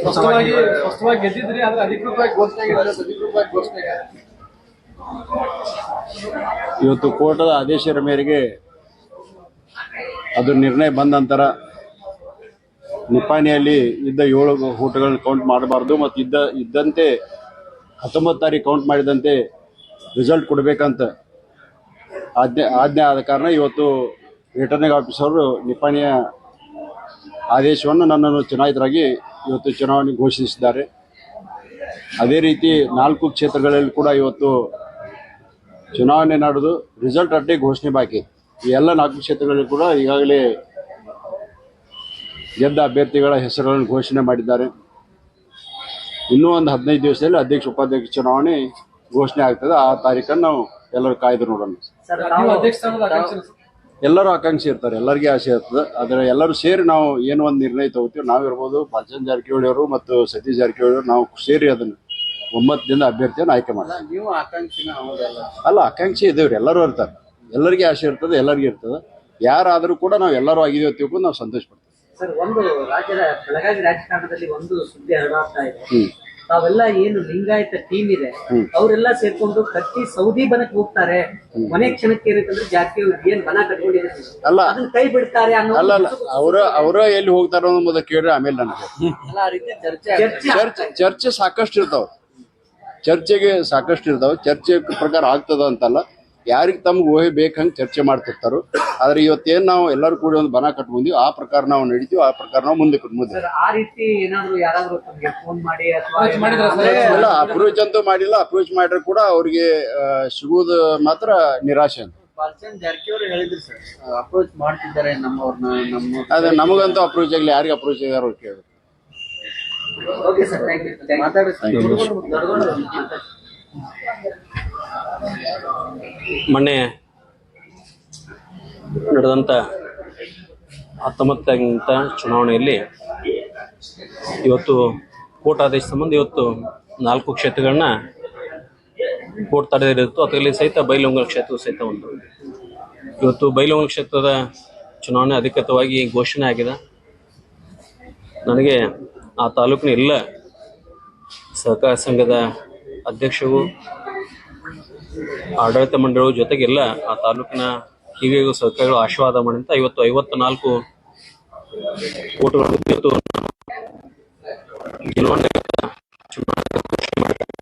ಸ್ಪಷ್ಟವಾಗಿ ಸ್ಪಷ್ಟವಾಗಿ ಗೆದ್ದಿದ್ರಿ ಆದ್ರೆ ಅಧಿಕೃತವಾಗಿ ಘೋಷಣೆ ಅಧಿಕೃತವಾಗಿ ಘೋಷಣೆ ಇವತ್ತು ಕೋರ್ಟದ ಆದೇಶದ ಮೇರೆಗೆ ಅದು ನಿರ್ಣಯ ಬಂದ ನಂತರ ನಿಪಾಣಿಯಲ್ಲಿ ಇದ್ದ ಏಳು ಊಟಗಳನ್ನ ಕೌಂಟ್ ಮಾಡಬಾರ್ದು ಮತ್ತು ಇದ್ದ ಇದ್ದಂತೆ ಹತ್ತೊಂಬತ್ತು ತಾರೀಕು ಕೌಂಟ್ ಮಾಡಿದಂತೆ ರಿಸಲ್ಟ್ ಕೊಡಬೇಕಂತ ಆಜ್ಞೆ ಆಜ್ಞೆ ಆದ ಕಾರಣ ಇವತ್ತು ರಿಟರ್ನಿಂಗ್ ಆಫೀಸರು ನಿಪ್ಪಾಣಿಯ ಆದೇಶವನ್ನು ನನ್ನನ್ನು ಚುನಾಯಿತರಾಗಿ ಇವತ್ತು ಚುನಾವಣೆ ಘೋಷಿಸಿದ್ದಾರೆ. ಅದೇ ರೀತಿ ನಾಲ್ಕು ಕ್ಷೇತ್ರಗಳಲ್ಲಿ ಕೂಡ ಇವತ್ತು ಚುನಾವಣೆ ನಡೆದು ರಿಸಲ್ಟ್ ಅಟ್ಟೆ ಘೋಷಣೆ ಬಾಕಿ. ಈ ಎಲ್ಲ ನಾಲ್ಕು ಕ್ಷೇತ್ರಗಳಲ್ಲಿ ಕೂಡ ಈಗಾಗಲೇ ಗೆದ್ದ ಅಭ್ಯರ್ಥಿಗಳ ಹೆಸರುಗಳನ್ನು ಘೋಷಣೆ ಮಾಡಿದ್ದಾರೆ. ಇನ್ನೂ ಒಂದು ಹದಿನೈದು ದಿವಸದಲ್ಲಿ ಅಧ್ಯಕ್ಷ ಉಪಾಧ್ಯಕ್ಷ ಚುನಾವಣೆ ಘೋಷಣೆ ಆಗ್ತದೆ. ಆ ತಾರೀಕನ್ನು ನಾವು ಎಲ್ಲರೂ ಕಾಯ್ದು ನೋಡೋಣ. ಎಲ್ಲರೂ ಆಕಾಂಕ್ಷಿ ಇರ್ತಾರೆ ಎಲ್ಲರಿಗೂ ಆಸೆ ಇರ್ತದೆ. ಆದರೆ ಎಲ್ಲರೂ ಸೇರಿ ನಾವು ಏನು ಒಂದು ನಿರ್ಣಯ ತಗೋತೀವಿ. ನಾವಿರ್ಬೋದು ಬಾಲಚಂದ್ರ ಜಾರಕಿಹೊಳಿ ಅವರು ಮತ್ತು ಸತೀಶ್ ಜಾರಕಿಹೊಳಿ ಅವರು ನಾವು ಸೇರಿ ಅದನ್ನು ಒಮ್ಮತದಿಂದ ಅಭ್ಯರ್ಥಿಯನ್ನು ಆಯ್ಕೆ ಮಾಡ್ತೀವಿ. ನೀವು ಆಕಾಂಕ್ಷಿನ ಅಲ್ಲ ಆಕಾಂಕ್ಷಿ ಇದ್ದೇವ್ರಿ. ಎಲ್ಲರೂ ಇರ್ತಾರೆ. ಎಲ್ಲರಿಗೆ ಆಸೆ ಇರ್ತದೆ ಎಲ್ಲರಿಗೂ ಇರ್ತದೆ. ಯಾರಾದರೂ ಕೂಡ ನಾವು ಎಲ್ಲರೂ ಆಗಿದ್ದೇವೆ ತಿಳ್ಕೊಂಡು ನಾವು ಸಂತೋಷ ಪಡ್ತೀವಿ. ಸರ್ ಒಂದು ರಾಜ್ಯದ ಬೆಳಗಾವಿ ರಾಜಕಾರಣದಲ್ಲಿ ಒಂದು ಸುದ್ದಿ ಹರಡಾಗ್ತಾ ಇದೆ. ತಾವೆಲ್ಲ ಏನು ಲಿಂಗಾಯತ ಟೀಮ್ ಇದೆ ಅವರೆಲ್ಲ ಸೇರ್ಕೊಂಡು ಕಟ್ಟಿ ಸೌದಿ ಬನಕ್ ಹೋಗ್ತಾರೆ. ಮನೆ ಕ್ಷಣಕ್ಕೆ ಏನಂತಂದ್ರೆ ಜಾತಿ ಏನ್ ಬನ ಕಟ್ಕೊಂಡಿದ್ದಾರೆ ಅಲ್ಲ. ಅದನ್ನ ಕೈ ಬಿಡ್ತಾರೆ ಅನ್ನೋ ಅಲ್ಲ ಅಲ್ಲ. ಅವರ ಅವರ ಎಲ್ಲಿ ಹೋಗ್ತಾರೋ ಮೊದಲು ಕೇಳ್ರಿ ಆಮೇಲೆ ನನಗೆ. ಚರ್ಚೆ ಚರ್ಚೆ ಸಾಕಷ್ಟು ಇರ್ತಾವ ಚರ್ಚೆಗೆ ಸಾಕಷ್ಟು ಇರ್ತಾವ ಚರ್ಚೆ ಪ್ರಕಾರ ಆಗ್ತದ ಅಂತಲ್ಲ. ಯಾರಿಗೆ ತಮ್ಗೆ ಊಹೆ ಬೇಕಂಗೆ ಚರ್ಚೆ ಮಾಡ್ತಿರ್ತಾರೋ. ಆದ್ರೆ ಇವತ್ತೇನು ನಾವು ಎಲ್ಲರೂ ಕೂಡಿ ಒಂದು ಬನ ಕಟ್ಕೊಂಡಿವಿ ಆ ಪ್ರಕಾರ ನಾವು ನಡೀತೀವಿ ಆ ಪ್ರಕಾರ ನಾವು ಮುಂದೆ ಮುಂದೆ. ಸರ್ ಆ ರೀತಿ ಏನಾದ್ರು ಯಾರಾದ್ರೂ ತಮ್ಗೆ ಫೋನ್ ಮಾಡಿ ಅಥವಾ Approach ಮಾಡಿದ್ರಾ ಸರ್? ಅಲ್ಲ ಅಪ್ರೋಚ್ ಅಂತೂ ಮಾಡಿಲ್ಲ ಅಪ್ರೋಚ್ ಮಾಡಿದ್ರೆ ಕೂಡ ಅವ್ರಿಗೆ ಸಿಗುವುದು ಮಾತ್ರ ನಿರಾಶೆ ಅಂತ. ಹೇಳಿದ್ರು ಸರ್ ಅಪ್ರೋಚ್ ಮಾಡ್ತಿದ್ದಾರೆ ನಮ್ಮವ್ರನ್ನ ನಮ್ಮ ಅದೇ ನಮಗಂತೂ ಅಪ್ರೋಚ್ ಆಗಲಿ ಯಾರಿಗೆ ಅಪ್ರೋಚ್ ಆಗ್ಯಾರೋ ಕೇಳಿ ಓಕೆ ಸರ್ ಥ್ಯಾಂಕ್ ಯು ಮಾತಾಡಿಸ್ತೀನಿ ಮೊನ್ನೆ ನಡೆದಂಥ ಹತ್ತೊಂಬತ್ತಂಥ ಚುನಾವಣೆಯಲ್ಲಿ ಇವತ್ತು ಕೋರ್ಟ್ ಆದೇಶ ಸಂಬಂಧ ಇವತ್ತು ನಾಲ್ಕು ಕ್ಷೇತ್ರಗಳನ್ನ ಕೋರ್ಟ್ ತಡೆದಿರುತ್ತೋ ಅದರಲ್ಲಿ ಸಹಿತ ಬೈಲೊಂಗಲ್ ಕ್ಷೇತ್ರ ಸಹಿತ ಒಂದು. ಇವತ್ತು ಬೈಲೊಂಗಲ್ ಕ್ಷೇತ್ರದ ಚುನಾವಣೆ ಅಧಿಕೃತವಾಗಿ ಘೋಷಣೆ ಆಗಿದೆ. ನನಗೆ ಆ ತಾಲೂಕಿನ ಎಲ್ಲ ಸಹಕಾರ ಸಂಘದ ಅಧ್ಯಕ್ಷರು ಆಡಳಿತ ಮಂಡಳಿಗಳ ಜೊತೆಗೆಲ್ಲ, ಆ ತಾಲೂಕಿನ ಹಿರಿಯ ಸರ್ಕಾರಗಳು ಆಶೀರ್ವಾದ ಮಾಡಿದಂತ ಇವತ್ತು ಐವತ್ತು ನಾಲ್ಕು ಓಟುಗಳು ಇವತ್ತು ಗೆಲುವನ್ನು ಚುನಾವಣೆ ಘೋಷಣೆ ಮಾಡಿದ್ದಾರೆ.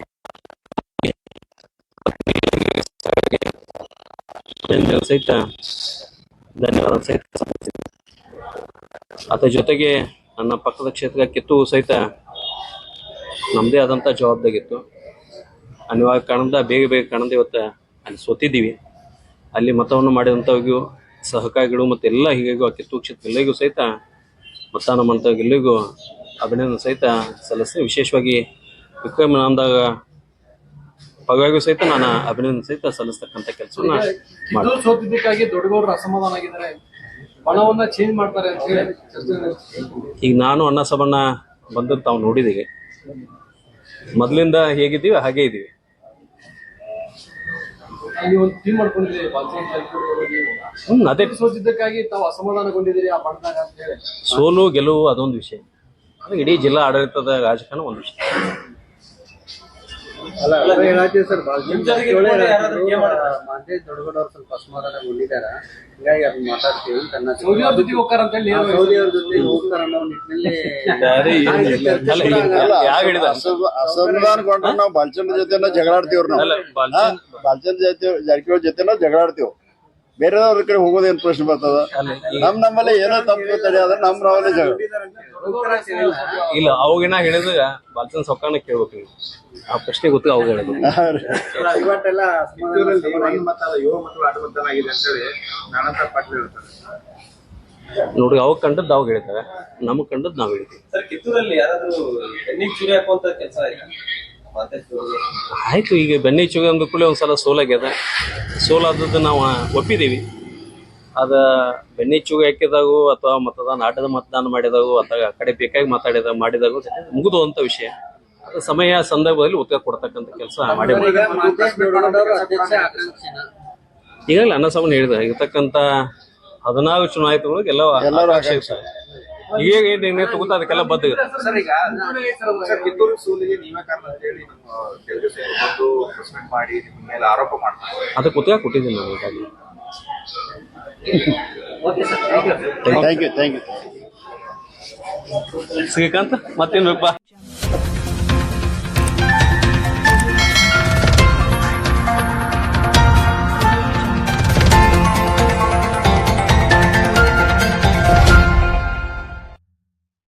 ಜನರ ಸಹಿತ, ಧನ್ಯವಾದ ಸಹಿತ. ಅದರ ಜೊತೆಗೆ ನನ್ನ ಪಕ್ಕದ ಕ್ಷೇತ್ರ ಕಿತ್ತು ಸಹಿತ ನಮ್ಮದೇ ಆದಂಥ ಜವಾಬ್ದಾರಿ ಇತ್ತು ಅನಿವಾರ್ಯ ಕಾರಣದ ಬೇಗ ಬೇಗ ಕಾರಣದ ಇವತ್ತು ಅಲ್ಲಿ ಸೋತಿದ್ದೀವಿ. ಅಲ್ಲಿ ಮತವನ್ನು ಮಾಡಿದಂಥವ್ರಿಗೂ ಸಹಕಾರಿಗಳು ಮತ್ತು ಎಲ್ಲ ಹೀಗೂ ಆ ಕಿತ್ತೂರು ಕ್ಷೇತ್ರ ಎಲ್ಲರಿಗೂ ಸಹಿತ ಮತದಾನ ಮಾಡಿದವ್ರಿಗೆ ಎಲ್ಲರಿಗೂ ಅಭಿನಂದನೆ ಸಹಿತ ಸಲ್ಲಿಸ್ತೀನಿ. ವಿಶೇಷವಾಗಿ ವಿಕ್ರಮ ನಾಮದಾಗ ಪಗಾಗೂ ಸಹಿತ ನಾನು ಅಭಿನಂದನೆ ಸಹಿತ ಸಲ್ಲಿಸ್ತಕ್ಕಂಥ ಕೆಲಸವನ್ನ ಮಾಡಿ ಸೋತಿದ್ದಕ್ಕಾಗಿ ದೊಡ್ಡಗೌಡರು ಅಸಮಾಧಾನ ಆಗಿದ್ದಾರೆ. ಬಣವನ್ನ ಚೇಂಜ್ ಮಾಡ್ತಾರೆ ಅಂತ ಹೇಳಿ ಈಗ ನಾನು ಅನ್ನ ಸಬಣ್ಣ ಬಂದದ್ದು ತಾವು ನೋಡಿದ್ದೀವಿ. ಮೊದಲಿಂದ ಹೇಗಿದ್ದೀವಿ ಹಾಗೇ ಇದ್ದೀವಿ. ಅಲ್ಲಿ ಒಂದು ಟೀಮ್ ಮಾಡ್ಕೊಂಡಿದ್ದೀರಿ ನೀವು. ಹ್ಮ್ ಅದೇ. ಸೋತಿದ್ದಕ್ಕಾಗಿ ತಾವು ಅಸಮಾಧಾನಗೊಂಡಿದ್ದೀರಿ ಆ ಬಣದಾಗ ಅಂತ ಹೇಳಿ. ಸೋಲು ಗೆಲುವು ಅದೊಂದು ವಿಷಯ. ಅದು ಇಡೀ ಜಿಲ್ಲಾ ಆಡಳಿತದ ರಾಜಕಾರಣ ಒಂದು ವಿಷಯ. ಸರ್ ಸ್ವಲ್ಪ ಹೀಗಾಗಿ ಅದನ್ನ ಮಾತಾಡ್ತೀವಿ ಅಂತ ಅನ್ನೋ ಸೌದಿ ಅವ್ರ ಜೊತೆಗೆ ಹೋಗ್ತಾರ ಅಂತ ಹೇಳಿ ಆ ಸೌದಿ ಅವ್ರ ಜೊತೆ ಹೋಗ್ತಾರ ಅನ್ನೋ ನಿಟ್ಟಿನಲ್ಲಿ ಅಲ್ಲ ಈಗ ಯಾರು ಹೇಳಿದ ಅಸಮ- ಅಸಮಾಧಾನಗೊಂಡ್ರೆ ನಾವು ಬಾಲ್ಚಂದ್ರ ಜೊತೆ ಜಗಳಾಡ್ತೀವ್ರಿ ನಾವು. ಅಲ್ಲ ಬಾಲ್ಚಂದ್ ಬಾಲಚಂದ್ರ ಜೊತೆ ಜಾರಕಿಹೊಳಿ ಜೊತೆನ ಜಗಳಾಡ್ತೀವಿ. ಬೇರೆದವ್ರ ಕಡೆ ಹೋಗೋದೇನ್ ಪ್ರಶ್ನೆ ಬರ್ತದ? ನಮ್ ನಮ್ಮಲ್ಲಿ ಏನೋ ತಪ್ಪು ತಡೆ ಆದ್ರೆ ನಮ್ ನಾವಲ್ಲೇ ಜಗ. ಇಲ್ಲ ಅವಾಗಿನ ಹೇಳಿದಾಗ ಬಾಲ್ಚನ್ ಸೊಕ್ಕಾನ ಕೇಳ್ಬೇಕು ನೀವು. ಆ ಪ್ರಶ್ನೆ ಗೊತ್ತು ಅವಾಗ ಹೇಳೋದು. ಇವತ್ತೆಲ್ಲ ಅಸಮಾಧಾನ ನೋಡಿ ಅವಾಗ ಕಂಡದ್ದು ಅವಾಗ ಹೇಳ್ತಾರೆ. ನಮಗ್ ಕಂಡದ್ದು ನಾವ್ ಹೇಳ್ತೀವಿ. ಸರ್ ಕಿತ್ತೂರಲ್ಲಿ ಯಾರಾದ್ರೂ ಬೆನ್ನಿಗೆ ಚೂರಿ ಹಾಕುವಂತ ಕೆಲಸ ಆಯ್ತಾ? ಆಯ್ತು ಈಗ ಬೆನ್ನಿ ಚುಗ ಅಂದ ಕೂಡಲೇ ಒಂದ್ಸಲ ಸೋಲಾಗ್ಯದ. ಸೋಲಾದದ್ದು ನಾವು ಒಪ್ಪಿದ್ದೀವಿ ಅದ ಬೆನ್ನಿ ಚುಗ ಹಾಕಿದಾಗು ಅಥವಾ ಮತದಾನ ಆಟದ ಮತದಾನ ಮಾಡಿದಾಗು ಅಥವಾ ಆ ಕಡೆ ಬೇಕಾಗಿ ಮಾತಾಡಿದ ಮಾಡಿದಾಗೂ ಮುಗಿದುವಂಥ ವಿಷಯ. ಅದು ಸಮಯ ಸಂದರ್ಭದಲ್ಲಿ ಉತ್ತರ ಕೊಡ್ತಕ್ಕಂಥ ಕೆಲಸ ಮಾಡಿ ಈಗಾಗಲೇ ಅನ್ನ ಹೇಳಿದ ಇರ್ತಕ್ಕಂಥ ಹದಿನಾರು ಚುನಾಯಿತಗಳಿಗೆ ಎಲ್ಲ ಈಗ ಏನ್ ಏನೇ ತಗೋತಾ ಅದಕ್ಕೆಲ್ಲ ಬದ್ದು ಸರ್ ಈಗ ಸರ್ ಕಿತ್ತೂರು ಸೋಲಿಗೆ ನೀವೇ ಕಾರಣ ಅಂತ ಹೇಳಿ ನಿಮ್ಮ ತೆಲುಗು ಬಂದು ಪ್ರೆಸ್ಮೆಂಟ್ ಮಾಡಿ ನಿಮ್ಮ ಮೇಲೆ ಆರೋಪ ಮಾಡ್ತಾರೆ. ಅದಕ್ಕೆ ಉತ್ತರ ಕೊಟ್ಟಿದ್ದೀನಿ ನಾನು ಈಗಾಗಲೇ. Okay sir thank you thank you thank you Srikanth ಮತ್ತೇನ್ರಪ್ಪ